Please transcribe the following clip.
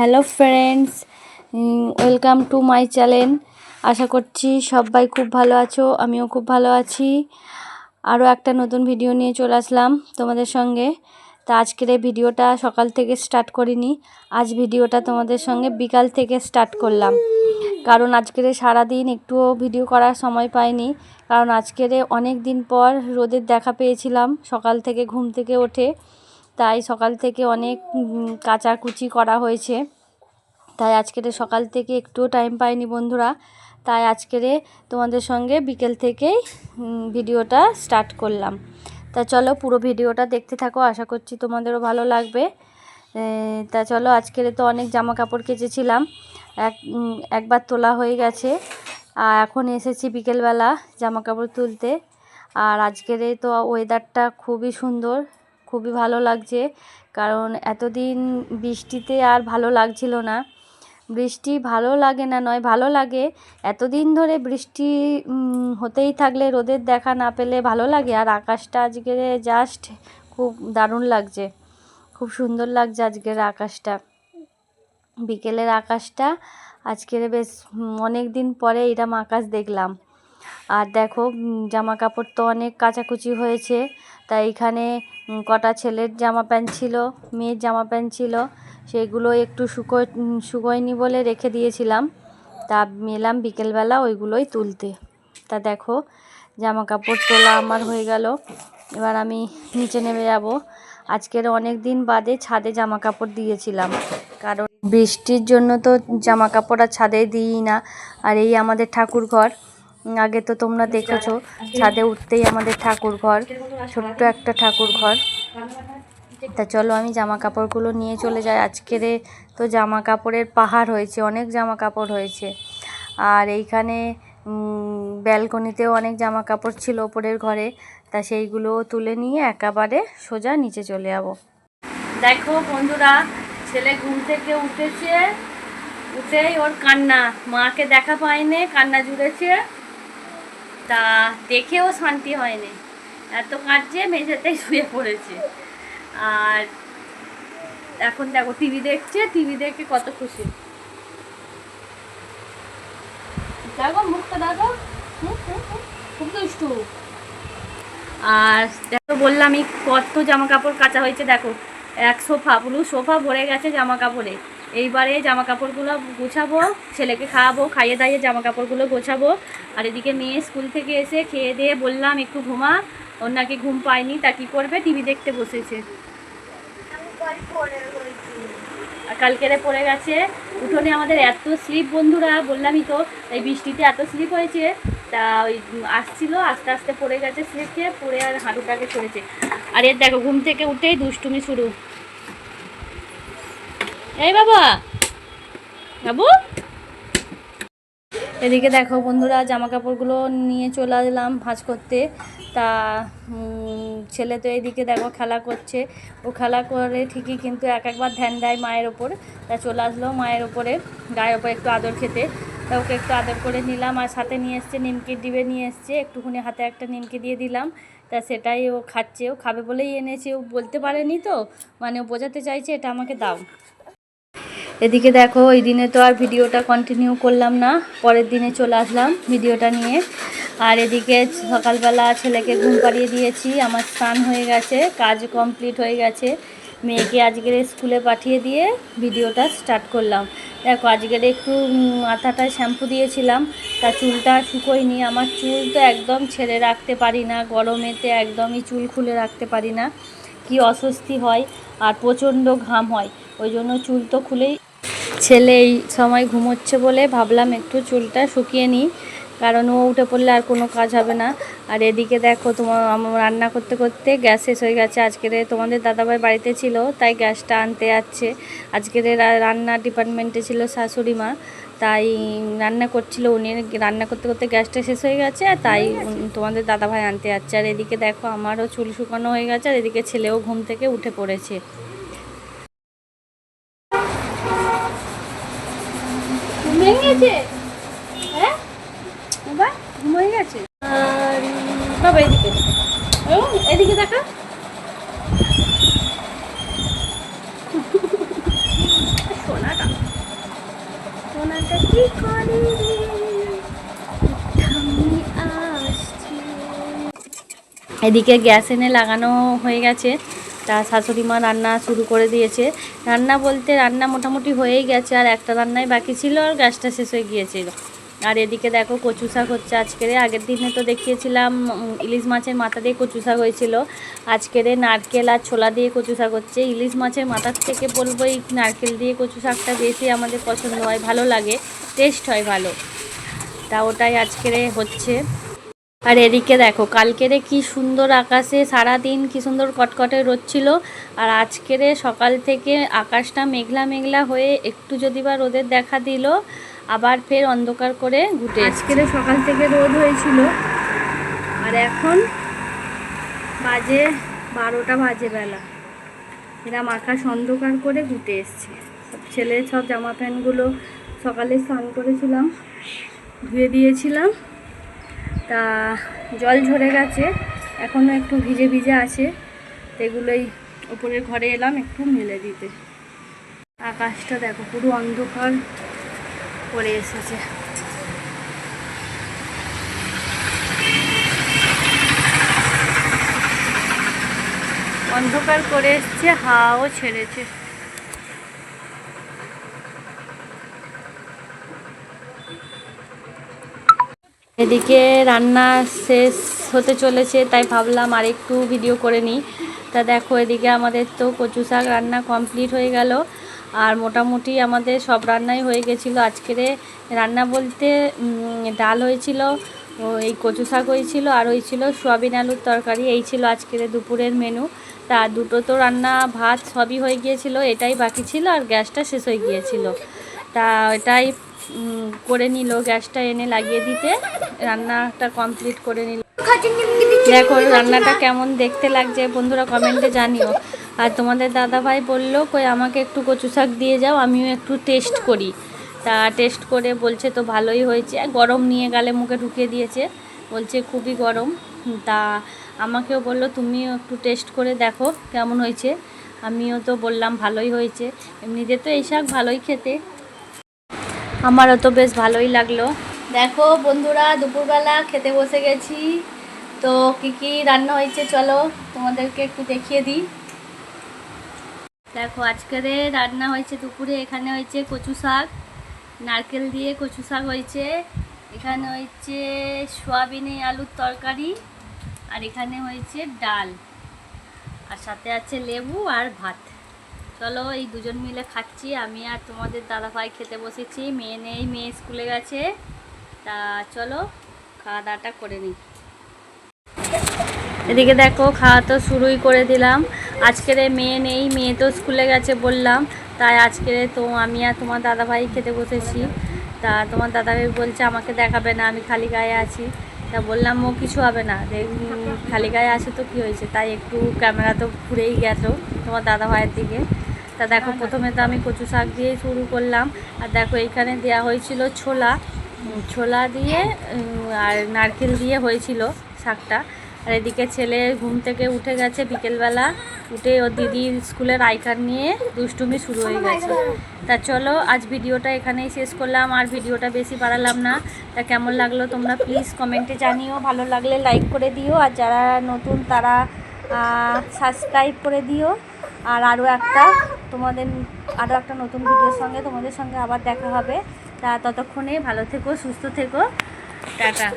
Hello friends welcome to my channel. আশা করছি সবাই খুব ভালো আছো, আমিও খুব ভালো আছি। আরও একটা নতুন ভিডিও নিয়ে চলে আসলাম তোমাদের সঙ্গে। তা আজকের এই ভিডিওটা সকাল থেকে স্টার্ট করিনি, আজ ভিডিওটা তোমাদের সঙ্গে বিকাল থেকে স্টার্ট করলাম। কারণ আজকের সারাদিন একটুও ভিডিও করার সময় পাইনি, কারণ আজকের অনেক দিন পর রোদের দেখা পেয়েছিলাম সকাল থেকে ঘুম থেকে ওঠে তাই সকাল থেকে অনেক কাচাকুচি করা হয়েছে। তাই আজকের সকাল থেকে একটুও টাইম পাইনি বন্ধুরা। তাই আজকের তোমাদের সঙ্গে বিকেল থেকেই ভিডিওটা স্টার্ট করলাম। তা চলো পুরো ভিডিওটা দেখতে থাকো, আশা করছি তোমাদেরও ভালো লাগবে। তা চলো আজকের তো অনেক জামা কাপড় কেচেছিলাম। এক একবার তোলা হয়ে গেছে। আর এখন এসেছি বিকেলবেলা জামা কাপড় তুলতে। আর আজকের তো ওয়েদারটা খুবই সুন্দর। খুবই ভালো লাগছে। কারণ এতদিন বৃষ্টিতে আর ভালো লাগছিল না। বৃষ্টি ভালো লাগে না নয়, ভালো লাগে এতদিন ধরে বৃষ্টি হতেই থাকলে, রোদের দেখা না পেলে ভালো লাগে। আর আকাশটা আজকে জাস্ট খুব দারুণ লাগছে। খুব সুন্দর লাগছে আজকের আকাশটা। বিকেলের আকাশটা আজকের বেশ অনেক দিন পরে এরম আকাশ দেখলাম। আর দেখো জামা কাপড় তো অনেক কাচাকুচি হয়েছে। তাই এখানে কটা ছেলের জামা প্যান্ট ছিল, মেয়ের জামা প্যান্ট ছিল, সেগুলো একটু শুকো শুকোয়নি বলে রেখে দিয়েছিলাম। তা মেলাম বিকেলবেলা ওইগুলোই তুলতে। তা দেখো জামা কাপড় তোলা আমার হয়ে গেল। এবার আমি নিচে নেমে যাব। আজকের অনেক দিন বাদে ছাদে জামা কাপড় দিয়েছিলাম। কারণ বৃষ্টির জন্য তো জামা কাপড় আর ছাদে দিই না। আর এই আমাদের ঠাকুর ঘর আগে তো তোমরা দেখেছ, ছাদে উঠতেই আমাদের ঠাকুর ঘর, ছোট্ট একটা ঠাকুর ঘর। তা চলো আমি জামা কাপড়গুলো নিয়ে চলে যাই। আজকের তো জামা কাপড়ের পাহাড় হয়েছে, অনেক জামা কাপড় হয়েছে। আর এইখানে ব্যালকনিতেও অনেক জামা কাপড় ছিল ওপরের ঘরে। তা সেইগুলো তুলে নিয়ে একেবারে সোজা নিচে চলে যাব। দেখো বন্ধুরা, ছেলে ঘুম থেকে উঠেছে, উঠেই ওর কান্না। মাকে দেখা পায়নি, কান্না জুড়েছে তা দেখেও শান্তি হয়নি। এত কাঁদছে, মেঝেতেই শুয়ে পড়েছে। আর এখন দেখো টিভি দেখছে টিভি দেখে কত খুশি। দেখো, মুখটা দেখো। খুব দুষ্টু। আর দেখো, বললাম কত জামা কাপড় কাচা হয়েছে, দেখো। এক সোফা, পুরো সোফা ভরে গেছে জামা কাপড়ে এইবারে জামা কাপড়গুলো গোছাবো, ছেলেকে খাওয়াবো, খাইয়ে দাইয়ে জামা কাপড়গুলো গোছাবো। আর এদিকে মেয়ে স্কুল থেকে এসে খেয়ে দিয়ে বললাম, একটু ঘুমা। ওর নাকি ঘুম পায়নি, তা কী করবে? টিভি দেখতে বসেছে। কালকেরে পড়ে গেছে। উঠোনে আমাদের এত স্লিপ বন্ধুরা, বললামই তো, এই বৃষ্টিতে এত স্লিপ হয়েছে। তা ওই আসছিল, আস্তে আস্তে পড়ে গেছে স্লিপ খেয়ে, পড়ে আর হাঁটুটাকে ছড়েছে আর এর দেখো, ঘুম থেকে উঠেই দুষ্টুমি শুরু। এই বাবা। বাবু? এদিকে দেখো বন্ধুরা জামা কাপড়গুলো নিয়ে চলে আসলাম ভাঁজ করতে। তা ছেলে তো এইদিকে দেখো খেলা করছে। ও খেলা করে ঠিকই কিন্তু এক একবার ধ্যান দেয় মায়ের ওপর। তা চলে আসলো মায়ের ওপরে, গায়ের ওপর একটু আদর খেতে। তা ওকে একটু আদর করে নিলাম আর সাথে নিয়ে এসছে নিমকি ডিবে নিয়ে এসছে। একটুখানি হাতে একটা নিমকি দিয়ে দিলাম। তা সেটাই ও খাচ্ছে। ও খাবে বলেই এনেছে। ও বলতে পারেনি তো। মানে ও বোঝাতে চাইছে, এটা আমাকে দাও। এদিকে দেখো ওই দিনে তো আর ভিডিওটা কন্টিনিউ করলাম না। পরের দিনে চলে আসলাম ভিডিওটা নিয়ে। আর এদিকে সকালবেলা ছেলেকে ঘুম পাড়িয়ে দিয়েছি। আমার স্নান হয়ে গেছে, কাজ কমপ্লিট হয়ে গেছে। মেয়েকে আজকের স্কুলে পাঠিয়ে দিয়ে ভিডিওটা স্টার্ট করলাম। দেখো, আজকের একটু মাথাটায় শ্যাম্পু দিয়েছিলাম। তা চুলটা শুকোয়নি। আমার চুল তো একদম ছেড়ে রাখতে পারি না। গরমেতে একদমই চুল খুলে রাখতে পারি না। কি অস্বস্তি হয় আর প্রচণ্ড ঘাম হয়। ওই জন্য চুল তো খুলেই ছেলে এই সময় ঘুমোচ্ছে বলে ভাবলাম একটু চুলটা শুকিয়ে নিই, কারণ ও উঠে পড়লে আর কোনো কাজ হবে না। আর এদিকে দেখো তোমার, আমার রান্না করতে করতে গ্যাস শেষ হয়ে গেছে। আজকের তোমাদের দাদাভাই বাড়িতে ছিল, তাই গ্যাসটা আনতে যাচ্ছে। আজকের রান্না ডিপার্টমেন্টে ছিল শাশুড়ি মা, তাই রান্না করছিল উনি। রান্না করতে করতে গ্যাসটা শেষ হয়ে গেছে, আর তাই তোমাদের দাদাভাই আনতে যাচ্ছে। আর এদিকে দেখো আমারও চুল শুকানো হয়ে গেছে, আর এদিকে ছেলেও ঘুম থেকে উঠে পড়েছে ভেঙেছে হ্যাঁ বাবা বাবা, এদিকে। এদিকে দেখা। এদিকে গ্যাস এনে লাগানো হয়ে গেছে। তা শাশুড়ি মা রান্না শুরু করে দিয়েছে। রান্না বলতে রান্না মোটামুটি হয়েই গেছে, আর একটা রান্নাই বাকি ছিল, আর গ্যাসটা শেষ হয়ে গিয়েছিল। আর এদিকে দেখো কচু শাক হচ্ছে আজকের আগের দিনে তো দেখিয়েছিলাম ইলিশ মাছের মাথা দিয়ে কচু শাক হয়েছিল। আজকের নারকেল আর ছোলা দিয়ে কচু শাক হচ্ছে। ইলিশ মাছের মাথার থেকে বলব, এই নারকেল দিয়ে কচু শাকটা বেশি আমাদের পছন্দ হয়, ভালো লাগে টেস্ট হয় ভালো। তা ওটাই আজকের হচ্ছে। আর এদিকে দেখো কালকেরে কি সুন্দর আকাশে সারা দিন কি সুন্দর কটকটে রোদ ছিল। আর আজকেরে সকাল থেকে আকাশটা মেঘলা মেঘলা হয়ে একটু যদি বা রোদের দেখা দিল আবার ফের অন্ধকার করে ঘুটে আজকেরে সকাল থেকে রোদ হয়েছিল। আর এখন বাজে বারোটা বাজে বেলা। এরম আকাশ অন্ধকার করে ঘুটে এসছে। সব ছেলে, সব জামা প্যান্টগুলো সকালে স্নান করেছিলাম, ধুয়ে দিয়েছিলাম। তা জল ঝরে গেছে এখনও একটু ভিজে ভিজে আছে। এগুলোই উপরের ঘরে এলাম একটু মেলে দিতে। আকাশটা দেখো পুরো অন্ধকার। করে এসেছে। অন্ধকার করে এসছে, হাওয়াও ছেড়েছে। এদিকে রান্না শেষ হতে চলেছে, তাই ভাবলাম আর একটু ভিডিও করে নিই। তা দেখো, এদিকে আমাদের তো কচু শাক রান্না কমপ্লিট হয়ে গেল। আর মোটামুটি আমাদের সব রান্নাই হয়ে গেছিল। আজকেরে রান্না বলতে ডাল হয়েছিল এই কচু শাক হয়েছিল আর হয়েছিল সোয়াবিন আলুর তরকারি। এই ছিল আজকের দুপুরের মেনু তা দুটো তো রান্না ভাত সবই হয়ে গিয়েছিল এটাই বাকি ছিল আর গ্যাসটা শেষ হয়ে গিয়েছিল। তা এটাই করে নিল গ্যাসটা এনে লাগিয়ে দিতে। রান্নাটা কমপ্লিট করে নিল। দেখো রান্নাটা কেমন দেখতে লাগছে বন্ধুরা কমেন্টে জানিও। আর তোমাদের দাদা ভাই বলল, কই, আমাকে একটু কচু শাক দিয়ে যাও, আমিও একটু টেস্ট করি। তা টেস্ট করে বলছে, তো ভালোই হয়েছে। গরম নিয়ে গালে মুখে ঢুকিয়ে দিয়েছে, বলছে, খুবই গরম। তা আমাকেও বলল, তুমিও একটু টেস্ট করে দেখো কেমন হয়েছে। আমিও তো বললাম, ভালোই হয়েছে। এমনিতে তো এই শাক ভালোই খেতে। আমারও তো বেশ ভালোই লাগল। দেখো বন্ধুরা, দুপুরবেলা খেতে বসে গেছি। তো কি কি রান্না হয়েছে, চলো তোমাদেরকে একটু দেখিয়ে দিই। দেখো, আজকের রান্না হয়েছে দুপুরে, এখানে হয়েছে কচু শাক, নারকেল দিয়ে কচু শাক হয়েছে, এখানে হয়েছে সোয়াবিনে আলুর তরকারি, আর এখানে হয়েছে ডাল, আর সাথে আছে লেবু আর ভাত। চলো, এই দুজন মিলে খাচ্ছি, আমি আর তোমাদের দাদা ভাই খেতে বসেছি, মেয়ে নেই, মেয়ে স্কুলে গেছে, তা চলো, খাওয়া দাওয়াটা করে নিই। এদিকে দেখো, খাওয়া তো শুরুই করে দিলাম। আজকের মেয়ে নেই, মেয়ে তো স্কুলে গেছে বললাম। তাই আজকের তো আমি আর তোমার দাদাভাই খেতে বসেছি। তা তোমার দাদা ভাই বলছে আমাকে দেখাবে না, আমি খালি গায়ে আছি। তা বললাম, ও কিছু হবে না খালি গায়ে আছে তো কী হয়েছে? তাই একটু ক্যামেরা তো ঘুরেই গেল তোমার দাদা ভাইয়ের দিকে। তা দেখো, প্রথমে তো আমি কচু শাক দিয়েই শুরু করলাম। আর দেখো, এইখানে দেওয়া হয়েছিল ছোলা। ছোলা দিয়ে আর নারকেল দিয়ে হয়েছিল শাকটা। আর এদিকে ছেলে ঘুম থেকে উঠে গেছে বিকেলবেলা, উঠে ওর দিদির স্কুলের আই কার্ড নিয়ে দুষ্টুমি শুরু হয়ে গেছে। তা চলো, আজ ভিডিওটা এখানেই শেষ করলাম, আর ভিডিওটা বেশি বাড়ালাম না। তা কেমন লাগল তোমরা প্লিজ কমেন্টে জানিও। ভালো লাগলে লাইক করে দিও, আর যারা নতুন তারা সাবস্ক্রাইব করে দিও। আর আরও একটা, তোমাদের, আরও একটা নতুন ভিডিওর সঙ্গে তোমাদের সঙ্গে আবার দেখা হবে। তা ততক্ষণে ভালো থেকো, সুস্থ থেকো। টাটা।